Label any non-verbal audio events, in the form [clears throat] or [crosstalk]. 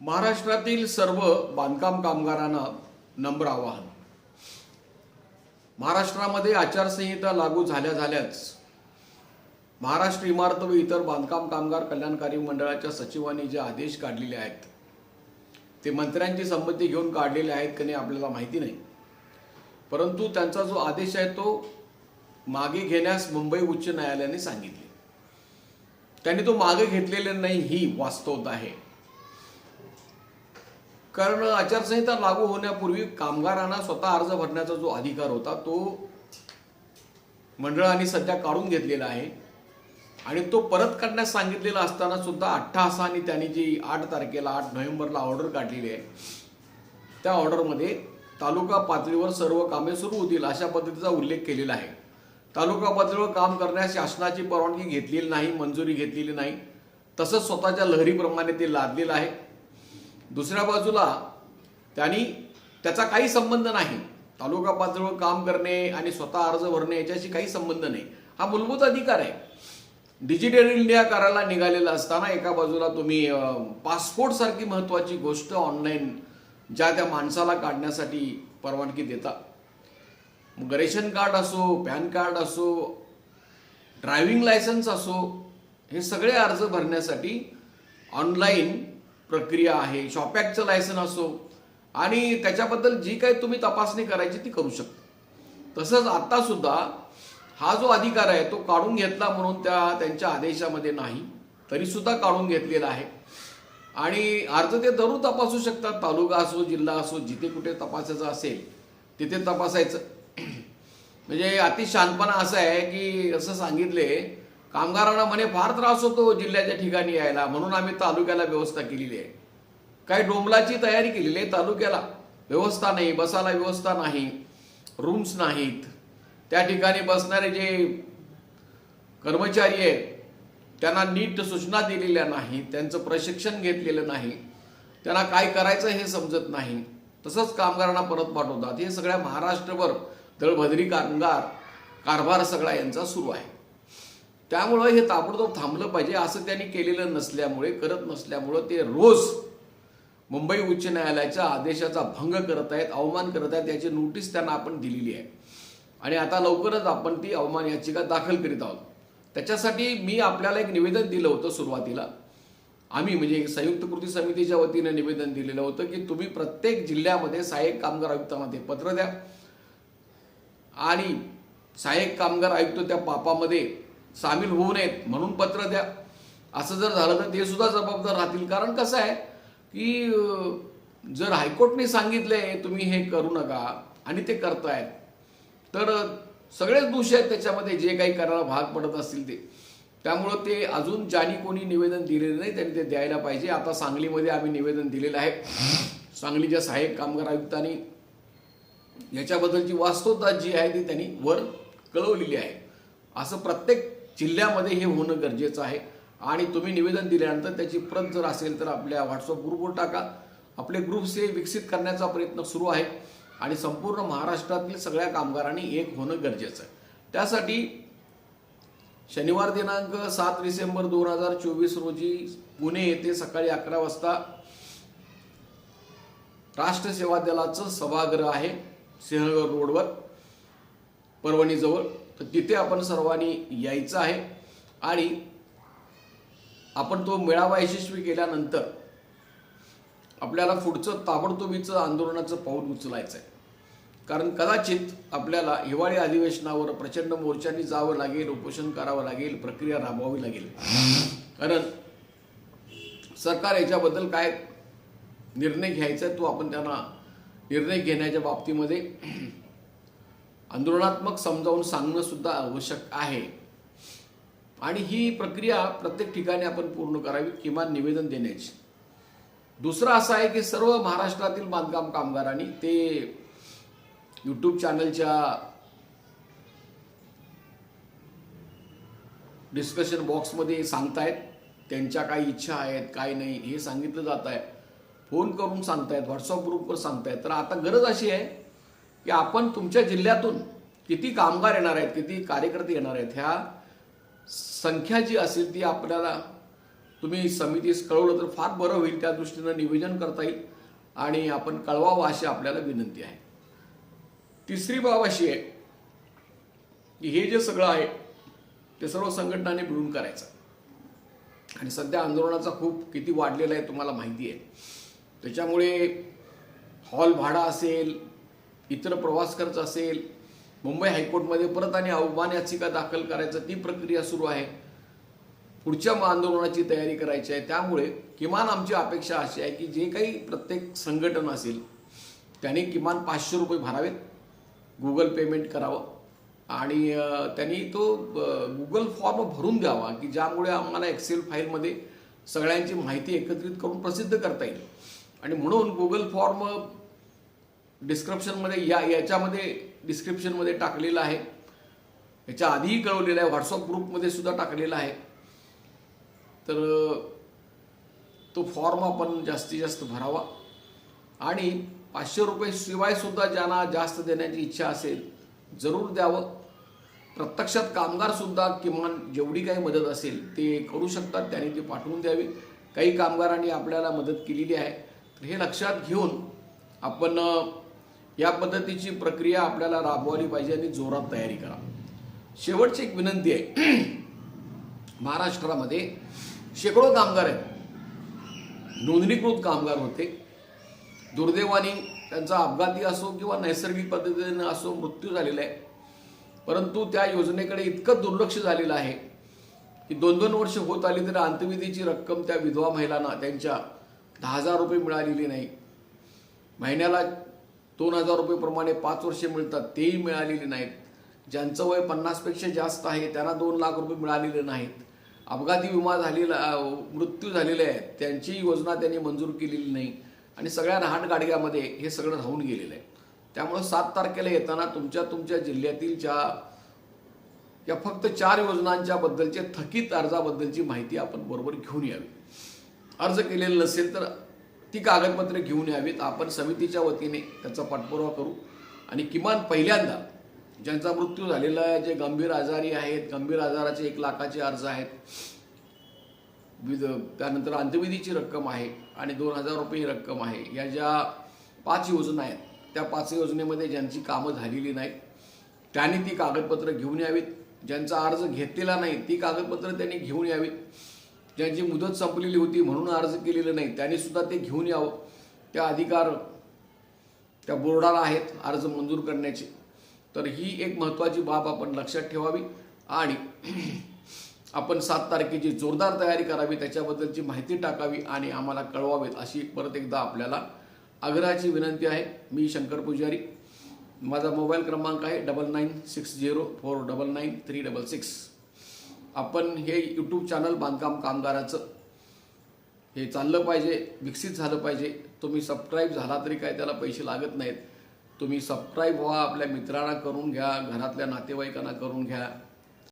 महाराष्ट्रातील सर्व बांधकाम कामगारांना नम्र आवाहन. महाराष्ट्रामध्ये आचारसंहिता लागू झाल्या झाल्याच महाराष्ट्र इमारत व इतर बांधकाम कामगार कल्याणकारी मंडळाच्या सचिवांनी जे आदेश काढलेले आहेत ते मंत्र्यांची संमती घेऊन काढलेले आहेत की नाही आपल्याला माहिती नाही. परंतु त्यांचा जो आदेश आहे तो मागे घेण्यास मुंबई उच्च न्यायालयाने सांगितले. त्यांनी तो मागे घेतलेले नाही ही वास्तवता आहे. कारण आचारसंहिता लागू होण्यापूर्वी कामगारांना स्वतः अर्ज भरण्याचा जो अधिकार होता तो मंडळाने सध्या काढून घेतलेला आहे. आणि तो परत काढण्यास सांगितलेला असताना सुद्धा अठ्ठासाने त्यांनी जी आठ तारखेला आठ नोव्हेंबरला ऑर्डर काढलेली आहे त्या ऑर्डरमध्ये तालुका पातळीवर सर्व कामे सुरू होतील अशा पद्धतीचा उल्लेख केलेला आहे. तालुका पातळीवर काम करण्यास शासनाची परवानगी घेतलेली नाही मंजुरी घेतलेली नाही. तसंच स्वतःच्या लहरीप्रमाणे ते लादलेलं आहे. दुसऱ्या बाजूला त्यांनी त्याचा काही संबंध नाही. तालुका पातळीवर काम करणे आणि स्वतः अर्ज भरणे याच्याशी काही संबंध नाही. हा मूलभूत अधिकार आहे. डिजिटल इंडिया करायला निघालेला असताना एका बाजूला तुम्ही पासपोर्ट सारखी महत्वाची गोष्ट ऑनलाईन ज्या त्या माणसाला काढण्यासाठी परवानगी देता मग रेशन कार्ड असो पॅन कार्ड असो ड्रायव्हिंग लायसन्स असो हे सगळे अर्ज भरण्यासाठी ऑनलाईन प्रक्रिया आहे शॉपॅकचं लायसन असो आणि त्याच्याबद्दल जी काही तुम्ही तपासणी करायची ती करू शकता. तसंच आत्तासुद्धा हा जो अधिकार आहे तो काढून घेतला म्हणून त्या त्यांच्या आदेशामध्ये नाही तरीसुद्धा काढून घेतलेला आहे. आणि अर्ज ते जरूर तपासू शकतात तालुका असो जिल्हा असो जिथे कुठे तपासायचं असेल तिथे तपासायचं. [clears throat] म्हणजे अति शांतपणा असं आहे की असं सांगितले कामगारांना म्हणे फार त्रास होतो जिल्ह्याच्या ठिकाणी यायला. म्हणून आम्ही तालुक्याला व्यवस्था केलेली आहे. काय डोंबलाची तयारी केलेली आहे तालुक्याला. व्यवस्था नाही बसायला व्यवस्था नाही रूम्स नाहीत. त्या ठिकाणी बसणारे जे कर्मचारी आहेत त्यांना नीट सूचना दिलेल्या नाहीत त्यांचं प्रशिक्षण घेतलेलं नाही. त्यांना काय करायचं हे समजत नाही. तसंच कामगारांना परत पाठवतात. हे सगळ्या महाराष्ट्रभर दळभद्री कामगार कारभार सगळा यांचा सुरू आहे. त्यामुळं हे ताबडतोब थांबलं पाहिजे असं त्यांनी केलेलं नसल्यामुळे करत नसल्यामुळं ते रोज मुंबई उच्च न्यायालयाच्या आदेशाचा भंग करत आहेत अवमान करत आहेत याची नोटीस त्यांना आपण दिलेली आहे. आणि आता लवकरच आपण ती अवमान याचिका दाखल करीत आहोत. त्याच्यासाठी मी आपल्याला एक निवेदन दिलं होतं सुरुवातीला. आम्ही म्हणजे एक संयुक्त कृती समितीच्या वतीने निवेदन दिलेलं होतं की तुम्ही प्रत्येक जिल्ह्यामध्ये सहाय्यक कामगार आयुक्तांना ते पत्र द्या. आणि सहाय्यक कामगार आयुक्त त्या पापामध्ये सामील होऊ नयेत म्हणून पत्र द्या. असं जर झालं तर ते सुद्धा जबाबदार राहतील. कारण कसं आहे की जर हायकोर्टने सांगितलंय तुम्ही हे करू नका आणि ते करतायत तर सगळेच दोषी आहेत त्याच्यामध्ये जे काही करायला भाग पडत असतील ते. त्यामुळं ते अजून ज्यानी कोणी निवेदन दिलेलं नाही त्यांनी ते द्यायला पाहिजे. आता सांगलीमध्ये आम्ही निवेदन दिलेलं आहे. सांगलीच्या सहाय्यक कामगार आयुक्तांनी याच्याबद्दलची वास्तवता जी आहे ती त्यांनी वर कळवलेली आहे. असं प्रत्येक जिल्ह्यामध्ये हे होणं गरजेचं आहे. आणि तुम्ही निवेदन दिल्यानंतर त्याची प्रत जर असेल तर आपल्या व्हॉट्सअप ग्रुपवर टाका. आपले ग्रुप्स हे विकसित करण्याचा प्रयत्न सुरू आहे. आणि संपूर्ण महाराष्ट्रातील सगळ्या कामगारांनी एक होणं गरजेचं आहे. त्यासाठी शनिवार दिनांक सात डिसेंबर दोन हजार चोवीस रोजी पुणे येथे सकाळी अकरा वाजता राष्ट्र सेवा दलाचं सभागृह आहे सिंहगड रोडवर परभणीजवळ. तर तिथे आपण सर्वांनी यायचं आहे. आणि आपण तो मेळावा यशस्वी केल्यानंतर आपल्याला पुढचं ताबडतोबीचं आंदोलनाचं पाऊल उचलायचं आहे कारण कदाचित आपल्याला हिवाळी अधिवेशनावर प्रचंड मोर्चांनी जावं लागेल उपोषण करावं लागेल प्रक्रिया राबवावी लागेल. कारण सरकार याच्याबद्दल काय निर्णय घ्यायचा आहे तो आपण त्यांना निर्णय घेण्याच्या बाबतीमध्ये आंदोलनात्मक समजावून सांगणं सुद्धा आवश्यक आहे. आणि ही प्रक्रिया प्रत्येक ठिकाणी आपण पूर्ण करावी किमान निवेदन देण्याची. दुसरं असं आहे की सर्व महाराष्ट्रातील बांधकाम कामगारांनी ते यूट्यूब चॅनलच्या डिस्कशन बॉक्समध्ये सांगतायत. त्यांच्या काय इच्छा आहेत काय नाही हे सांगितलं जात आहे फोन करून सांगतायत व्हॉट्सअप ग्रुपवर सांगतायत. तर आता गरज अशी आहे की आपण तुमच्या जिल्ह्यातून किती कामगार येणार आहेत किती कार्यकर्ते येणार आहेत ह्या संख्या जी असेल ती आपल्याला तुम्ही समितीस कळवलं तर फार बरं होईल. त्या दृष्टीनं निवेदन करता येईल आणि आपण कळवावं अशी आपल्याला विनंती आहे. तिसरी बाब अशी आहे की हे जे सगळं आहे ते सर्व संघटनाने मिळून करायचं. आणि सध्या आंदोलनाचा खूप किती वाढलेला आहे तुम्हाला माहिती आहे. त्याच्यामुळे हॉल भाडा असेल इतर प्रवास खर्च असेल मुंबई हायकोर्टमध्ये परत आणि अवमान याचिका दाखल करायचं ती प्रक्रिया सुरू आहे. पुढच्या आंदोलनाची तयारी करायची आहे. त्यामुळे किमान आमची अपेक्षा अशी आहे की जे काही प्रत्येक संघटन असेल त्याने किमान पाचशे रुपये भरावेत. गुगल पेमेंट करावं. आणि त्यांनी तो गुगल फॉर्म भरून द्यावा की ज्यामुळे आम्हाला एक्सेल फाईलमध्ये सगळ्यांची माहिती एकत्रित करून प्रसिद्ध करता येईल. आणि म्हणून गुगल फॉर्म डिस्क्रिप्शनमध्ये या याच्यामध्ये डिस्क्रिप्शनमध्ये टाकलेलं आहे. याच्या आधीही कळवलेलं आहे. व्हॉट्सअप ग्रुपमध्ये सुद्धा टाकलेलं आहे. तर तो फॉर्म आपण जास्तीत जास्त भरावा. आणि पाचशे रुपये शिवायसुद्धा ज्यांना जास्त देण्याची इच्छा असेल जरूर द्यावं. प्रत्यक्षात कामगारसुद्धा किमान जेवढी काही मदत असेल ते करू शकतात. त्यांनी ती पाठवून द्यावी. काही कामगारांनी आपल्याला मदत केलेली आहे. तर हे लक्षात घेऊन आपण या पद्धतीची प्रक्रिया आपल्याला राबवायला पाहिजे आणि जोरात तयारी करा. शेवटची एक विनंती आहे. [clears throat] महाराष्ट्रामध्ये शेकडो कामगार आहेत. नोंदणीकृत कामगार होते. दुर्दैवाने त्यांचा अपघाती असो किंवा नैसर्गिक पद्धतीने असो मृत्यू झालेला आहे. परंतु त्या योजनेकडे इतकं दुर्लक्ष झालेलं आहे की दोन दोन वर्ष होत आली तरी अंतविधीची रक्कम त्या विधवा महिलांना त्यांच्या दहा हजार रुपये मिळालेली नाही. महिन्याला दोन हजार रुपयेप्रमाणे पाच वर्षे मिळतात तेही मिळालेले नाहीत. ज्यांचं वय पन्नासपेक्षा जास्त आहे त्यांना दोन लाख रुपये मिळालेले नाहीत. अपघाती विमा झालेला मृत्यू झालेले आहेत त्यांची योजना त्यांनी मंजूर केलेली नाही. आणि सगळ्या रहाटगाडग्यामध्ये हे सगळं राहून गेलेलं आहे. त्यामुळं सात तारखेला येताना तुमच्या तुमच्या जिल्ह्यातील ज्या या फक्त चार योजनांच्या बद्दलचे थकीत अर्जाबद्दलची माहिती आपण बरोबर घेऊन यावी. अर्ज केलेला नसेल तर ती कागदपत्रे घेऊन यावीत. आपण समितीच्या वतीने त्याचा पाठपुरावा करू. आणि किमान पहिल्यांदा ज्यांचा मृत्यू झालेला आहे जे गंभीर आजारी आहेत गंभीर आजाराचे एक लाखाचे अर्ज आहेत विध त्यानंतर अंत्यविधीची रक्कम आहे आणि दोन हजार रुपये ही रक्कम आहे. या ज्या पाच योजना आहेत त्या पाच योजनेमध्ये ज्यांची कामं झालेली नाहीत त्यांनी ती कागदपत्रं घेऊन यावीत. ज्यांचा अर्ज घेतलेला नाही ती कागदपत्रं त्यांनी घेऊन यावीत. ज्यांची मुदत संपलेली होती म्हणून अर्ज केलेलं नाही त्यांनी सुद्धा ते घेऊन यावं. त्या अधिकार त्या बोर्डाला आहेत अर्ज मंजूर करण्याचे. तर ही एक महत्त्वाची बाब आपण लक्षात ठेवावी आणि [clears throat] आपण सात तारखेची जोरदार तयारी करावी त्याच्याबद्दलची माहिती टाकावी आणि आम्हाला कळवावेत अशी परत एकदा आपल्याला आग्रहाची विनंती आहे. मी शंकर पुजारी. माझा मोबाईल क्रमांक आहे double nine six zero four double nine three double six. आपण हे यूट्यूब चॅनल बांधकाम कामगाराचं हे चाललं पाहिजे विकसित झालं पाहिजे. तुम्ही सबस्क्राईब झाला तरी काय त्याला पैसे लागत नाहीत. तुम्ही सबस्क्राईब व्हा आपल्या मित्रांना करून घ्या घरातल्या नातेवाईकांना करून घ्या.